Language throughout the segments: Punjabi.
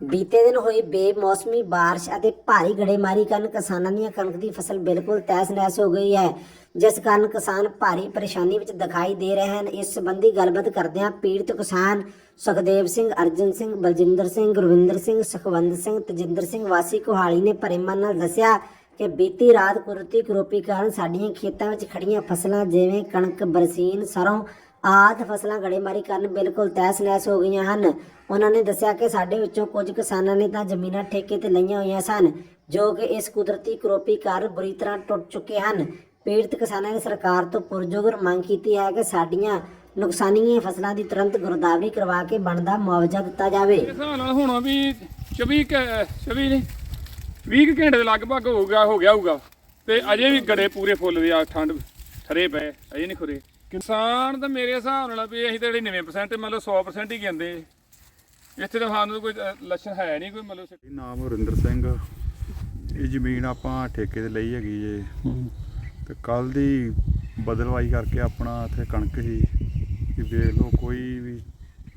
ਬੀਤੇ ਦਿਨ ਹੋਈ ਬੇਮੌਸਮੀ ਬਾਰਿਸ਼ ਅਤੇ ਭਾਰੀ ਗੜੇਮਾਰੀ ਕਾਰਨ ਕਿਸਾਨਾਂ ਦੀਆਂ ਕਣਕ ਦੀ ਫਸਲ ਬਿਲਕੁਲ ਤਹਿਸ-ਨਹਿਸ ਹੋ ਗਈ ਹੈ, ਜਿਸ ਕਾਰਨ ਕਿਸਾਨ ਭਾਰੀ ਪਰੇਸ਼ਾਨੀ ਵਿੱਚ ਦਿਖਾਈ ਦੇ ਰਹੇ ਹਨ। ਇਸ ਸੰਬੰਧੀ ਗੱਲਬਾਤ ਕਰਦਿਆਂ ਪੀੜਤ ਕਿਸਾਨ ਸੁਖਦੇਵ ਸਿੰਘ, ਅਰਜਨ ਸਿੰਘ, ਬਲਜਿੰਦਰ ਸਿੰਘ, ਗੁਰਵਿੰਦਰ ਸਿੰਘ, ਸੁਖਵੰਤ ਸਿੰਘ, ਤਜਿੰਦਰ ਸਿੰਘ ਵਾਸੀ ਕੋਹਾਲੀ ਨੇ ਭਰੇ ਮਨ ਨਾਲ ਦੱਸਿਆ ਕਿ ਬੀਤੀ ਰਾਤ ਕੁਦਰਤੀ ਕਰੋਪੀ ਕਾਰਨ ਸਾਡੀਆਂ ਖੇਤਾਂ ਵਿੱਚ ਖੜੀਆਂ ਫਸਲਾਂ ਜਿਵੇਂ ਕਣਕ, ਬਰਸੀਨ, ਸਰੋਂ ਆਦ ਫਸਲਾਂ ਗੜੇਮਾਰੀ ਕਾਰਨ ਬਿਲਕੁਲ ਤਹਿਸ-ਨਹਿਸ ਹੋ ਗਈਆਂ ਹਨ। ਉਹਨਾਂ ਨੇ ਦੱਸਿਆ ਕਿ ਸਾਡੇ ਵਿੱਚੋਂ ਕੁਝ ਕਿਸਾਨਾਂ ਨੇ ਤਾਂ ਜ਼ਮੀਨਾਂ ਠੇਕੇ ਤੇ ਲਈਆਂ ਹੋਈਆਂ ਸਨ, ਜੋ ਕਿ ਇਸ ਕੁਦਰਤੀ ਕਰੋਪੀ ਕਾਰਨ ਬੁਰੀ ਤਰ੍ਹਾਂ ਟੁੱਟ ਚੁੱਕੇ ਹਨ। ਪੀੜਤ ਕਿਸਾਨਾਂ ਨੇ ਸਰਕਾਰ ਤੋਂ ਪੁਰਜੋਗਰ ਮੰਗ ਕੀਤੀ ਹੈ ਕਿ ਸਾਡੀਆਂ ਨੁਕਸਾਨੀਆਂ ਫਸਲਾਂ ਦੀ ਤੁਰੰਤ ਗੁਰਦਾਵਰੀ ਕਰਵਾ ਕੇ ਬਣਦਾ ਮੁਆਵਜ਼ਾ ਦਿੱਤਾ ਜਾਵੇ। ਇਸ ਹਿਸਾਬ ਵੀ 24 24 ਨਹੀਂ 20 ਘੰਟੇ ਦੇ ਲਗਭਗ ਹੋ ਗਿਆ ਹੋ ਗਿਆ ਹੋਊਗਾ। ਤੇ ਅਜੇ ਵੀ ਗੜੇ ਪੂਰੇ ਫੁੱਲ ਦੇ ਆ, ਠੰਡ ਠਰੇ ਪਏ, ਅਜੇ ਨਹੀਂ ਖੁਰੇ। ਕਿਸਾਨ ਤਾਂ ਮੇਰੇ ਹਿਸਾਬ ਨਾਲ ਵੀ ਅਸੀਂ ਤਾਂ ਜਿਹੜੀ 90% ਮਤਲਬ 100% ਹੀ ਕਹਿੰਦੇ। ਇੱਥੇ ਤਾਂ ਸਾਨੂੰ ਕੋਈ ਲੱਛਣ ਹੈ ਨਹੀਂ ਕੋਈ ਮਤਲਬ ਨਾਮ ਹਰਿੰਦਰ ਸਿੰਘ। ਇਹ ਜ਼ਮੀਨ ਆਪਾਂ ਠੇਕੇ ਤੇ ਲਈ ਹੈਗੀ ਜੇ। ਤੇ ਕੱਲ ਦੀ ਬਦਲਵਾਈ ਕਰਕੇ ਆਪਣਾ ਇੱਥੇ ਕਣਕ ਸੀ ਕਿ ਵੇਖ ਲਓ ਕੋਈ ਵੀ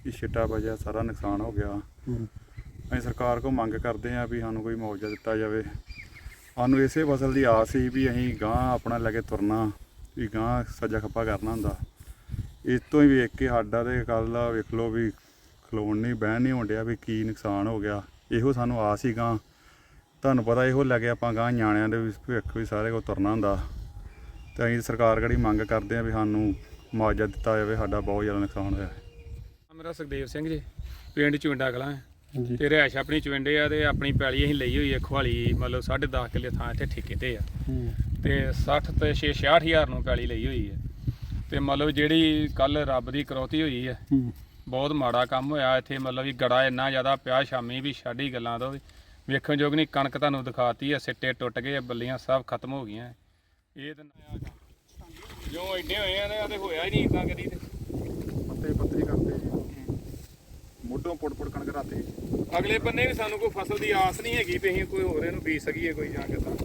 ਇਹ ਛਿੱਟਾ ਵਜਿਆ ਸਾਰਾ ਨੁਕਸਾਨ ਹੋ ਗਿਆ। ਅਸੀਂ ਸਰਕਾਰ ਕੋਲ ਮੰਗ ਕਰਦੇ ਹਾਂ ਵੀ ਸਾਨੂੰ ਕੋਈ ਮੁਆਵਜ਼ਾ ਦਿੱਤਾ ਜਾਵੇ। ਸਾਨੂੰ ਇਸੇ ਫਸਲ ਦੀ ਆਸ ਸੀ ਵੀ ਅਸੀਂ ਗਾਂ ਆਪਣਾ ਲੈ ਕੇ ਤੁਰਨਾ। ਵੀ ਗਾਂ ਸੱਜਾ ਖੱਪਾ ਕਰਨਾ ਹੁੰਦਾ। ਇਸ ਤੋਂ ਹੀ ਵੇਖ ਕੇ ਸਾਡਾ ਤੇ ਕੱਲ ਵੇਖ ਲਓ ਵੀ ਖਲੋਣ ਨਹੀਂ ਬਹਿਣ ਨਹੀਂ ਹੁੰਦਿਆ ਵੀ ਕੀ ਨੁਕਸਾਨ ਹੋ ਗਿਆ। ਇਹੋ ਸਾਨੂੰ ਆਸ ਹੀ ਗਾਂ ਤੁਹਾਨੂੰ ਪਤਾ ਇਹੋ ਲੈ ਕੇ ਆਪਾਂ ਗਾਂ ਨਿਆਣਿਆਂ ਦੇ ਵੀ ਭਵਿੱਖ ਵੀ ਸਾਰੇ ਕੋ ਤੁਰਨਾ ਹੁੰਦਾ। ਤੇ ਅਸੀਂ ਸਰਕਾਰ ਕੜੀ ਮੰਗ ਕਰਦੇ ਹਾਂ ਵੀ ਸਾਨੂੰ ਮੁਆਵਜ਼ਾ ਦਿੱਤਾ ਜਾਵੇ ਸਾਡਾ ਬਹੁਤ ਜ਼ਿਆਦਾ ਨੁਕਸਾਨ ਹੋਇਆ। ਹੈ ਮੇਰਾ ਸੁਖਦੇਵ ਸਿੰਘ ਜੀ ਪਿੰਡ ਚੁੰਡਾ ਕਲਾਂ ਤੇ ਰਿਹਾਇਸ਼ ਆਪਣੀ ਚੁੰਡੇ ਆ ਤੇ ਆਪਣੀ ਪੈਲੀ ਅਸੀਂ ਲਈ ਹੋਈ ਹੈ ਖਵਾਲੀ ਮਤਲਬ 10.5 ਕਿੱਲੇ ਥਾਂ ਇੱਥੇ ਠੇਕੇ ਤੇ ਆ। ਤੇ 60 ਤੇ 6 ਹਜ਼ਾਰ ਨੂੰ ਪੈਲੀ ਲਈ ਹੋਈ ਹੈ। ਤੇ ਮਤਲਬ ਜਿਹੜੀ ਕੱਲ ਰੱਬ ਦੀ ਕਰੋਤੀ ਹੋਈ ਹੈ ਬਹੁਤ ਮਾੜਾ ਕੰਮ ਹੋਇਆ। ਇੱਥੇ ਮਤਲਬ ਵੀ ਗੜਾ ਇੰਨਾ ਜ਼ਿਆਦਾ ਪਿਆ ਸ਼ਾਮੀ ਵੀ ਛਾੜੀ ਗੱਲਾਂ ਤੋਂ। ਵੀ ਵੇਖਣ ਯੋਗ ਨਹੀਂ ਕਣਕ ਤੁਹਾਨੂੰ ਦਿਖਾਤੀ ਹੈ ਸਿੱਟੇ ਟੁੱਟ ਗਏ ਬੱਲੀਆਂ ਸਭ ਖਤਮ ਹੋ ਗਈਆਂ। ਇਹ ਤਾਂ ਜੋ ਐਡੇ ਹੋਏ ਆ ਨੇ ਤੇ ਹੋਇਆ ਹੀ ਨਹੀਂ ਇਦਾਂ ਕਦੀ ਤੇ। ਪੱਤੇ ਪੱਤੇ ਕਰਦੇ ਮੁੱਢੋਂ ਪੁੜ ਕਣਕ ਰਾਤੇ। ਅਗਲੇ ਬੰਨੇ ਵੀ ਸਾਨੂੰ ਕੋਈ ਫਸਲ ਦੀ ਆਸ ਨਹੀਂ ਹੈਗੀ ਵੀ ਅਸੀਂ ਕੋਈ ਹੋਰ ਇਹਨੂੰ ਬੀਜ ਸਕੀਏ ਕੋਈ ਜਾਂ ਕਿੱਦਾਂ।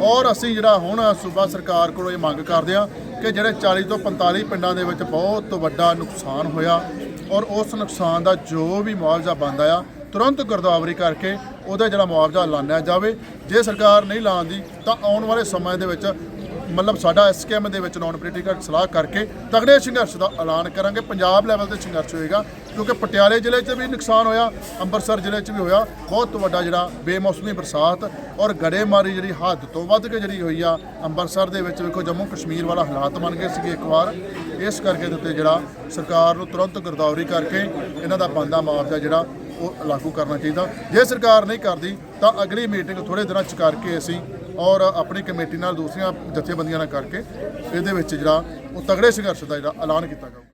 ਔਰ ਅਸੀਂ ਜਿਹੜਾ ਹੁਣ ਸੂਬਾ ਸਰਕਾਰ ਕੋਲੋਂ ਇਹ ਮੰਗ ਕਰਦੇ ਆ ਕਿ ਜਿਹੜੇ 40 ਤੋਂ 45 ਪਿੰਡਾਂ ਦੇ ਵਿੱਚ ਬਹੁਤ ਵੱਡਾ ਨੁਕਸਾਨ ਹੋਇਆ ਔਰ ਉਸ ਨੁਕਸਾਨ ਦਾ ਜੋ ਵੀ ਮੁਆਵਜ਼ਾ ਬਣਦਾ ਆ ਤੁਰੰਤ ਗਿਰਦਾਵਰੀ ਕਰਕੇ ਉਹਦਾ ਜਿਹੜਾ ਮੁਆਵਜ਼ਾ ਐਲਾਨਿਆ ਜਾਵੇ। ਜੇ ਸਰਕਾਰ ਨਹੀਂ ਲਾਉਂਦੀ, ਤਾਂ ਆਉਣ ਵਾਲੇ ਸਮੇਂ ਦੇ ਵਿੱਚ ਮਤਲਬ ਸਾਡਾ ਐਸਕੇਐਮ ਦੇ ਵਿੱਚ ਨਾਨ ਪੋਲੀਟੀਕਲ ਸਲਾਹ ਕਰਕੇ ਤਗੜੇ ਸੰਘਰਸ਼ ਦਾ ਐਲਾਨ ਕਰਾਂਗੇ, ਪੰਜਾਬ ਲੈਵਲ ਤੇ ਸੰਘਰਸ਼ ਹੋਏਗਾ, ਕਿਉਂਕਿ ਪਟਿਆਲੇ ਜ਼ਿਲ੍ਹੇ 'ਚ ਵੀ ਨੁਕਸਾਨ ਹੋਇਆ, ਅੰਮ੍ਰਿਤਸਰ ਜ਼ਿਲ੍ਹੇ 'ਚ ਵੀ ਹੋਇਆ, ਬਹੁਤ ਵੱਡਾ ਜਿਹੜਾ ਬੇਮੌਸਮੀ ਬਰਸਾਤ ਔਰ ਗੜੇਮਾਰੀ ਜਿਹੜੀ ਹੱਦ ਤੋਂ ਵੱਧ ਕੇ ਜਿਹੜੀ ਹੋਈ ਆ, ਅੰਮ੍ਰਿਤਸਰ ਦੇ ਵਿੱਚ ਵੇਖੋ ਜੰਮੂ ਕਸ਼ਮੀਰ ਵਾਲਾ ਹਾਲਾਤ ਬਣ ਗਏ ਸੀਗੇ ਇੱਕ ਵਾਰ, ਇਸ ਕਰਕੇ ਦੇ ਉੱਤੇ ਜਿਹੜਾ ਸਰਕਾਰ ਨੂੰ ਤੁਰੰਤ ਗਿਰਦਾਵਰੀ ਕਰਕੇ ਇਹਨਾਂ ਦਾ ਬੰਦਾ ਮੁਆਵਜ਼ਾ ਜਿਹੜਾ ਉਹ ਲਾਗੂ ਕਰਨਾ ਚਾਹੀਦਾ। ਜੇ ਸਰਕਾਰ ਨਹੀਂ ਕਰਦੀ, ਤਾਂ ਅਗਲੀ ਮੀਟਿੰਗ ਥੋੜੇ ਦਿਨਾਂ ਚ ਕਰਕੇ ਅਸੀਂ ਔਰ ਆਪਣੀ ਕਮੇਟੀ ਨਾਲ ਦੂਸਰੀਆਂ ਜਥੇਬੰਦੀਆਂ ਨਾਲ ਕਰਕੇ ਇਹਦੇ ਵਿੱਚ ਜਿਹੜਾ ਉਹ ਤਗੜੇ ਸੰਘਰਸ਼ ਦਾ ਜਿਹੜਾ ਐਲਾਨ ਕੀਤਾ ਜਾਊਗਾ।